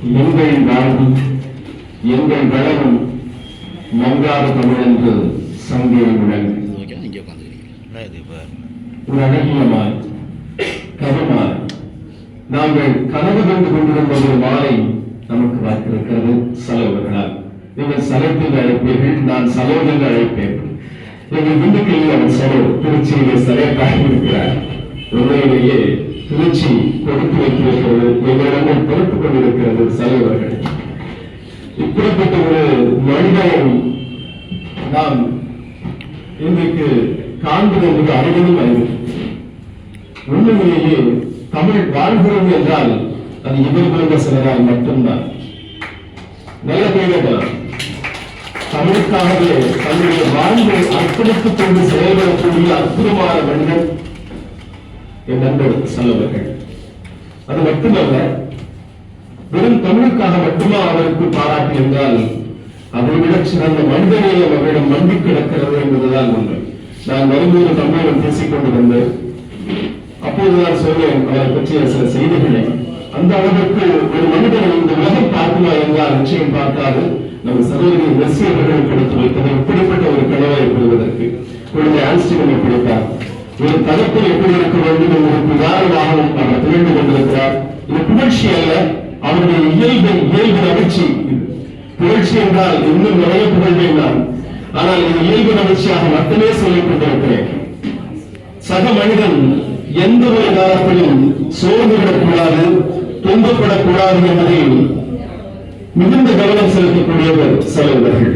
எங்கள் வாழ்வும் எங்கள் வளமும் மங்காத தமிழ் என்று முழங்கு ஒரு அழகியமாய் கவமாய் நாங்கள் கனவு கண்டு கொண்டிருந்த ஒரு மாலை நமக்கு வாய்த்திருக்கிறது சலோகர்களால் நீங்கள் சலத்தில் அழைப்பீர்கள் நான் சலோன் என்று அழைப்பேன். எங்கள் திண்டுக்கல்லில் அவர் சலோ திருச்சியிலே சலையக்காக இருக்கிறார் உண்மையிலேயே திருச்சி கொடுத்து வைத்திருக்கிறது எங்களிடமும் பொறுத்துக் கொண்டிருக்கிறது சலோவர்கள் இப்படிப்பட்ட ஒரு மனிதன் நாம் இன்றைக்கு காண்பது என்பது அறிவதும் அறிவு உண்மையிலேயே தமிழ் வாழ்கிறது என்றால் அது இவர் போன்ற சிலரால் மட்டும்தான். நல்ல கேட்கலாம் தமிழுக்காகவே தன்னுடைய வாழ்வை அர்ப்பணித்துக் கொண்டு செயல்படக்கூடிய அற்புதமான மனிதன் என் நண்பர் செல்லவர்கள் அது மட்டுமல்ல வெறும் தமிழுக்காக மட்டுமா அவருக்கு பாராட்டு என்றால் அதை விட சிறந்த மனிதநேயம் அவரிடம் மண்டி கிடக்கிறது என்பதுதான் உண்மை. நான் வரும்போது தமிழிடம் பேசிக்கொண்டு வந்தேன் அப்போது நான் சொன்னேன் அவரை பற்றிய சில செய்திகளை. அந்த அளவுக்கு ஒரு மனிதனை இந்த உலகம் பார்க்குமா என்றால் நிச்சயம் பார்க்காது. நம்ம சகோதரி மெஸ்ஸி அவர்கள் கொடுத்து வைத்தது இப்படிப்பட்ட ஒரு கனவை பெறுவதற்கு. குழந்தை ஆன்ஸ்டினை ஒரு தகப்பன் எப்படி இருக்க வேண்டும் என்பதற்கு உதாரணமாகவும் அவர் திகழ்ந்து கொண்டிருக்கிறார். இது புகழ்ச்சி அல்ல அவருடைய இயல்பு இயல்பு நகர்ச்சி புகழ்ச்சி என்றால் இன்னும் நிறைய புகழ்வேன் நான் ஆனால் இது இயல்பு நகர்ச்சியாக மட்டுமே சொல்லிக் கொண்டிருக்கிறேன். சக மனிதன் எந்த ஒரு காலத்திலும் சோர்ந்து விடக்கூடாது துன்பப்படக்கூடாது என்பதில் மிகுந்த கவனம் செலுத்தக்கூடியவர் சிலவர்கள்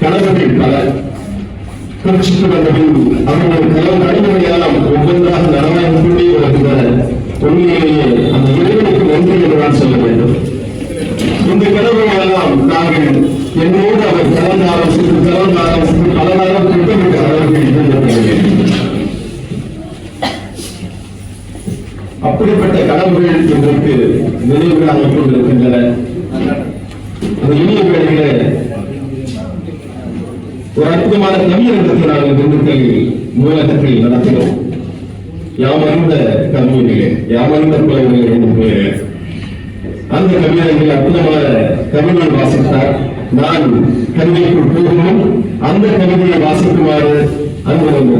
கணவர்கள் பலர் குறிச்சிட்டு வந்த பின் அவர்கள் கலவு நடைமுறையெல்லாம் ஒவ்வொன்றாக நலமாய் கூட்டி வருகின்றன உண்மையிலேயே அந்த இறைவனுக்கு நன்றி என்றுதான் சொல்ல வேண்டும். இந்த கனவுகளை எல்லாம் நாங்கள் என்னோடு அவர் கலந்து ஆலோசித்து கலந்து ஆலோசித்து பல நேரம் திட்டமிட்டு அவர்கள் இருந்திருக்கவில்லை அப்படிப்பட்ட கனவுகள் இன்றைக்கு நினைவுகளாக கொண்டிருக்கின்றன அந்த இனிய வேளையிலே ஒரு அற்புதமான கவியரங்கத்தை நாங்கள் திண்டுக்கல் நூலகத்தில் நடத்தினோம். யாமறிந்த கவிஞர்களே யாமறிந்த புலவர்களே என்று பெயரில் அந்த கவியரங்கில் அற்புதமான கவிதை வாசித்தார். நான் கவிதைக்குள் போகணும். அந்த கவிதையை வாசிக்குமாறு அங்கு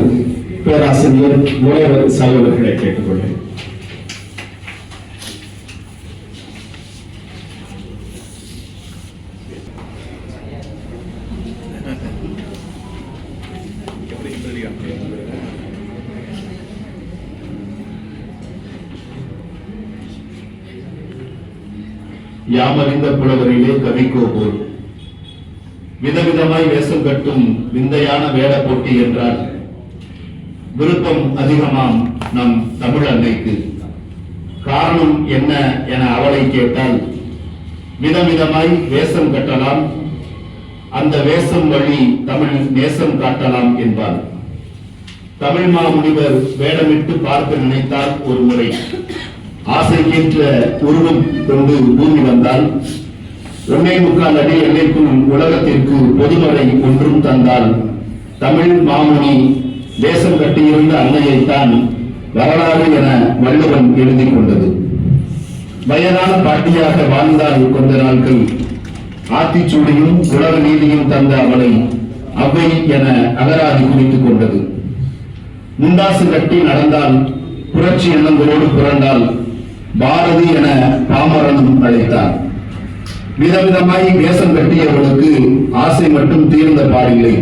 பேராசிரியர் முனைவர் சகோதரர்களை கேட்டுக்கொண்டேன் யாமறிந்த புலவரிலே கவிக்கோ போல். விதவிதமாய் வேஷம் கட்டும் விந்தையான வேட போட்டி என்றால் விருப்பம் அதிகமாம் நம் தமிழ் அன்னைக்கு. காரணம் என்ன என அவளை கேட்டால் விதவிதமாய் வேஷம் கட்டலாம் அந்த வேஷம் வழி தமிழ் நேசம் காட்டலாம் என்பார் தமிழ் மாமுனிவர் வேடமிட்டு பார்க்க நினைத்தால் ஒரு முறை. ஆசைக்கேற்ற உருவம் கொண்டு பூமி வந்தால் ஒன்னே முக்கால் அடி எல்லைக்கும் உலகத்திற்கு பொதுமறை ஒன்றும் தந்தால் தமிழ் மாமணி தேசம் கட்டியிருந்த அன்னையைத்தான் வரலாறு என வள்ளுவன் எழுதி கொண்டது. வயதான பாட்டியாக வாழ்ந்தால் கொண்ட நாட்கள் ஆத்திச்சூடியும் உலக நீதியும் தந்த அவளை அவ்வை என அகராதி குறித்துக் கொண்டது. முண்டாசு கட்டி நடந்தால் புரட்சி எண்ணங்களோடு புரண்டால் பாரதி என பாமரனும் அழைத்தார். விதவிதமாய் வேஷம் கட்டியவர்களுக்கு ஆசை மட்டும் தீர்ந்த பாடில்லை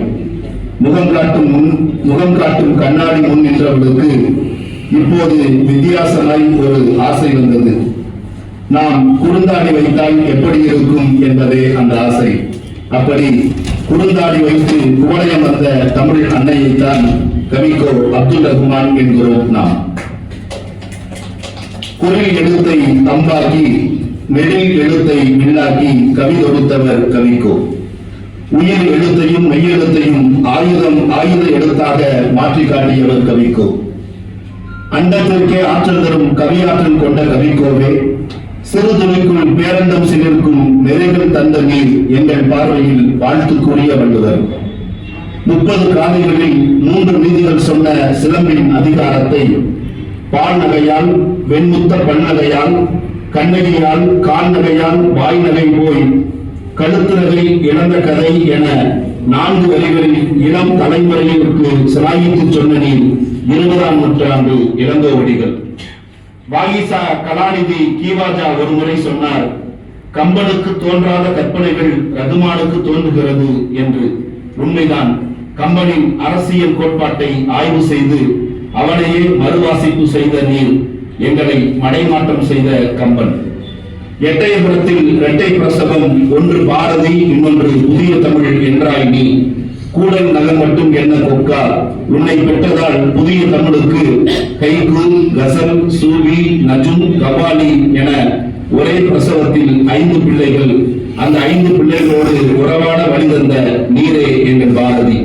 முகம் காட்டும் முன் முகம் காட்டும் கண்ணாடி முன் நின்றவர்களுக்கு இப்போது வித்தியாசமாய் ஒரு ஆசை வந்தது. நாம் குறுந்தாடி வைத்தால் எப்படி இருக்கும் என்பதே அந்த ஆசை. அப்படி குறுந்தாடி வைத்து குவளையம் வந்த தமிழ் அன்னையைத்தான் கவிக்கோ அப்துல் ரஹ்மான் என்கிறோம் நாம். குரல் எழுத்தை தம்பாக்கி நெடில் எழுத்தை விண்ணாக்கி கவி தொடுத்தவர் கவிக்கோ. உயிர் எழுத்தையும் மெய் எழுத்தையும் ஆயுதம் ஆயுத எழுத்தாக மாற்றி காட்டியவர் கவிக்கோ. அண்டத்திற்கே ஆற்றல் தரும் கவியாற்றல் கொண்ட கவிக்கோவே. சிறு துணிக்குள் பேரண்டம் சிலிருக்கும் நிறைகள் தந்த நீர் எங்கள் பார்வையில் வாழ்த்துக்குரிய வள்ளுவர். முப்பது காதைகளில் மூன்று நீதிகள் சொன்ன சிலம்பின் அதிகாரத்தை பால் நகையால் வெண்முத்த பல்நகையால் கண்ணகியால் கால்நகையால் வாய் நகை போய் கழுத்து நகை இழந்த கதை என நான்கு வரிகளில் இளம் தலைமுறையிற்கு சிலாயித்து சொன்ன நீர் இருபதாம் நூற்றாண்டு இளங்கோவடிகள் வாகிசா கலாநிதி கீவாஜா ஒருமுறை சொன்னார் கம்பனுக்கு தோன்றாத கற்பனைகள் ரகுமானுக்கு தோன்றுகிறது என்று. உண்மைதான் கம்பனின் அரசியல் கோட்பாட்டை ஆய்வு செய்து அவனையே மறுவாசிப்பு செய்த நீர் எங்களை மடைமாற்றம் செய்த கம்பன். எட்டயபுரத்தில் இரட்டை பிரசவம் ஒன்று பாரதி இன்னொன்று புதிய தமிழ் என்றாய் நீ. கூடல் நகர் மட்டும் என்ன கொக்கா? உன்னை பெற்றதால் புதிய தமிழுக்கு கைகு கசல் சூவி நஜும் கபாலி என ஒரே பிரசவத்தில் ஐந்து பிள்ளைகள். அந்த ஐந்து பிள்ளைகளோடு உறவாட வழிதந்த நீரே எங்கள் பாரதி.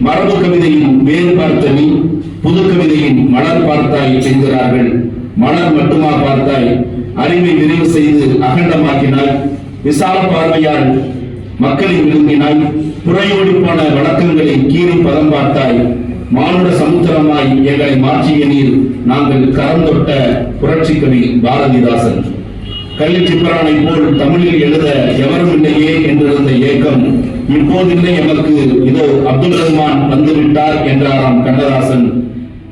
மரபு கவிதையின் வேறு பார்த்த நீ புது கவிதையின் மலர் பார்த்தாய் என்கிறார்கள். மலர் மட்டுமா பார்த்தாய் அறிவை நிறைவு செய்து அகண்டமாக்கினாய் விசால பார்வையால் மக்களை விழுங்கினாய் புறையோடி போன வழக்கங்களை கீறி பதம் பார்த்தாய் மானுட சமுத்திரமாய் எங்களை மாற்றிய நீர் நாங்கள் கரம் தொட்ட புரட்சி கவி பாரதிதாசன். கல்வி சிப்பரானை போல் தமிழில் எழுத எவரும் இல்லையே என்றிருந்த ஏக்கம் இப்போதில்லை எமக்கு. இதோ அப்துல் ரஹ்மான் வந்துவிட்டார் என்றாராம் கண்ணதாசன்.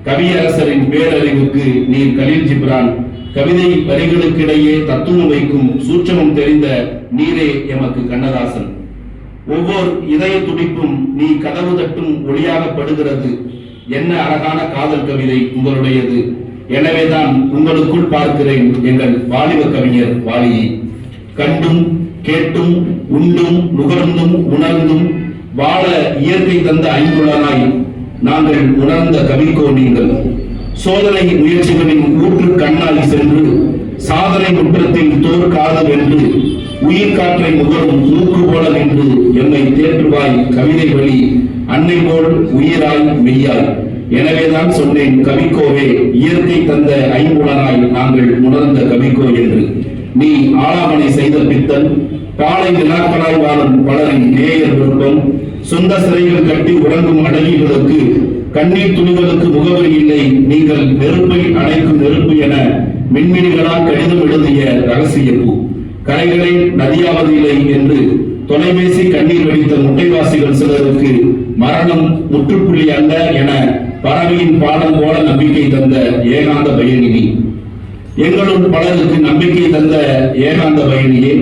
கவியரசரின் பேரறிவுக்கு நீர் கலீல் ஜிப்ரான். கவிதை வரிகளுக்கிடையே தத்துவம் வைக்கும் சூட்சமம் தெரிந்த நீரே எமக்கு கண்ணதாசன். ஒவ்வொரு இதய துடிப்பும் நீ கதவு தட்டும் ஒளியாகப்படுகிறது என்ன அழகான காதல் கவிதை உங்களுடையது. எனவேதான் உங்களுக்குள் பார்க்கிறேன் எங்கள் வாலிப கவிஞர் வாலியை. கண்டும் கேட்டும் உண்டும் நுகர்ந்தும் உணர்ந்தும் வாழ இயற்கை தந்த ஐந்துள்ளனாய் நாங்கள் உணர்ந்த கவிக்கோ நீங்கள். சோதனை முயற்சிகளின் ஊற்று கண்ணாய் சென்று சாதனை முற்றத்தில் தோற்காது வென்று உயிர் காற்றை முகரும் மூக்கு போல நின்று எம்மை தேற்றுவாய் கவிதை வழி அன்னை போல் உயிராய் மெய்யாய். எனவேதான் சொன்னேன் கவிக்கோவே இயற்கை தந்த ஐம்புலனாய் நாங்கள் உணர்ந்த கவிக்கோ என்று. நீ ஆளாமணி செய்த பித்தன் பாலை வினாக்களாய் வாழும் பலரின் நேயர் விருப்பம் சொந்த சிறைகள் கட்டி உறங்கும் அடகிகளுக்கு கண்ணீர் துணிகளுக்கு முகவரி இல்லை. நீங்கள் நெருப்பை அணைக்கும் நெருப்பு என மின்மினிகளால் கடிதம் எழுதிய ரகசிய பூ. கரைகளை நதியாவது இல்லை என்று தொலைபேசி கண்ணீர் வடித்த முட்டைவாசிகள் சிலருக்கு மரணம் முற்றுப்புள்ளி அல்ல என பறவையின் பாடல் போல நம்பிக்கை தந்த ஏகாந்த பயணினி. எங்களுள் பலருக்கு நம்பிக்கை தந்த ஏகாந்த பயணியே.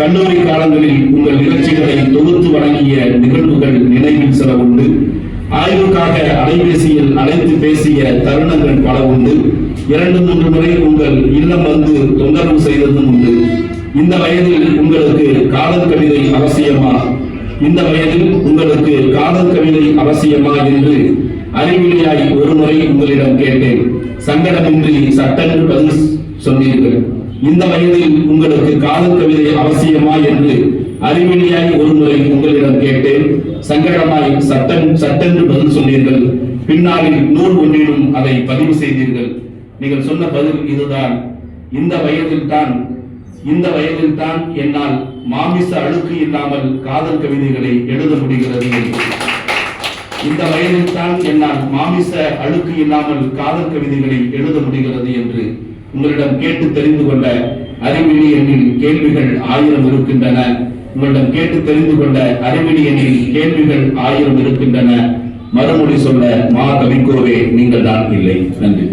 கல்லூரி காலங்களில் உங்கள் நிகழ்ச்சிகளை தொகுத்து வழங்கிய நிகழ்வுகள் நினைவில் சில உண்டு. ஆய்வுக்காக அலைபேசியில் அழைத்து பேசிய தருணங்கள் பல உண்டு. இரண்டு மூன்று முறை உங்கள் இல்லம் வந்து தொந்தரவு செய்ததும் உண்டு. இந்த வயதில் உங்களுக்கு காதல் கவிதை அவசியமா? இந்த வயதில் உங்களுக்கு காதல் கவிதை அவசியமா என்று அறிவிலியாய் ஒரு முறை உங்களிடம் கேட்டேன். சங்கடமின்றி சட்டென்று பதில் சொன்னீர்கள். இந்த வயதில் உங்களுக்கு காதல் கவிதை அவசியமா என்று அறிவிலியாய் ஒருமுறை உங்களிடம் கேட்டேன். சங்கடமாய் சட்டம் சட்டென்று பதில் சொன்னீர்கள். பின்னாளில் நூல் ஒன்றிலும் அதை பதிவு செய்தீர்கள். நீங்கள் சொன்ன பதில் இதுதான். இந்த வயதில் தான் இந்த வயதில் தான் என்னால் மாமிச அழுக்கு இல்லாமல் காதல் கவிதைகளை எழுத முடிகிறது. என்று. இந்த வயதில் தான் என்னால் மாமிச அழுக்கு இல்லாமல் காதல் கவிதைகளை எழுத முடிகிறது என்று உங்களிடம் கேட்டு தெரிந்து கொண்ட அறிவிலி எண்ணில் கேள்விகள் ஆயிரம் இருக்கின்றன. உங்களிடம் கேட்டு தெரிந்து கொண்ட அறிவிலி எண்ணில் கேள்விகள் ஆயிரம் இருக்கின்றன. மறுமொழி சொல்ல மா கவிக்கோவே நீங்கள் தான் இல்லை. நன்றி.